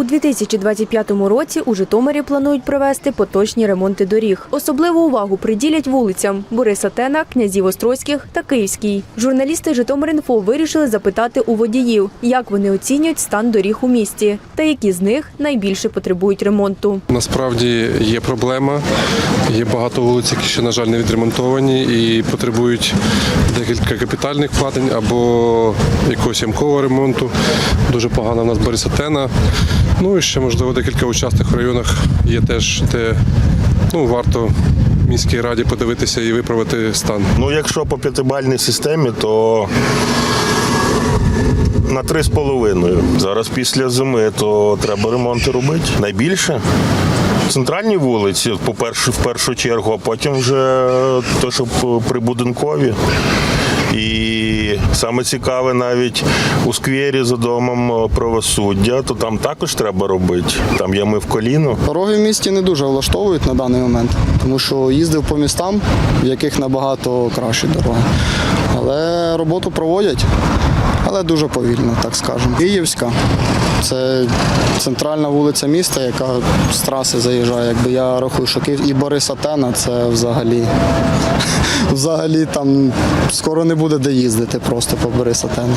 У 2025 році у Житомирі планують провести поточні ремонти доріг. Особливу увагу приділять вулицям Бориса Тена, князів Острозьких та Київський. Журналісти Житомир.Інфо вирішили запитати у водіїв, як вони оцінюють стан доріг у місті та які з них найбільше потребують ремонту. Насправді є проблема. Є багато вулиць, які ще, на жаль, не відремонтовані і потребують декілька капітальних вкладень або якогось ямкового ремонту. Дуже погана в нас Борисатена. Ну і ще, можливо, декілька учасних в районах є теж, де ну, варто міській раді подивитися і виправити стан. Ну, якщо по п'ятибальній системі, то на три з половиною. Зараз після зими, то треба ремонти робити. Найбільше. Центральні вулиці, по-перше, в першу чергу, а потім вже то, що прибудинкові. І саме цікаве навіть у сквері за домом правосуддя, то там також треба робити. Там ями в коліно. Дороги в місті не дуже влаштовують на даний момент, тому що їздив по містам, в яких набагато кращі дороги. Але роботу проводять, але дуже повільно, так скажемо. Київська це центральна вулиця міста, яка з траси заїжджає. Якби я рахую, що Київ і Бориса Тена це взагалі. Взагалі там скоро не буде де їздити просто по Бориса Тена.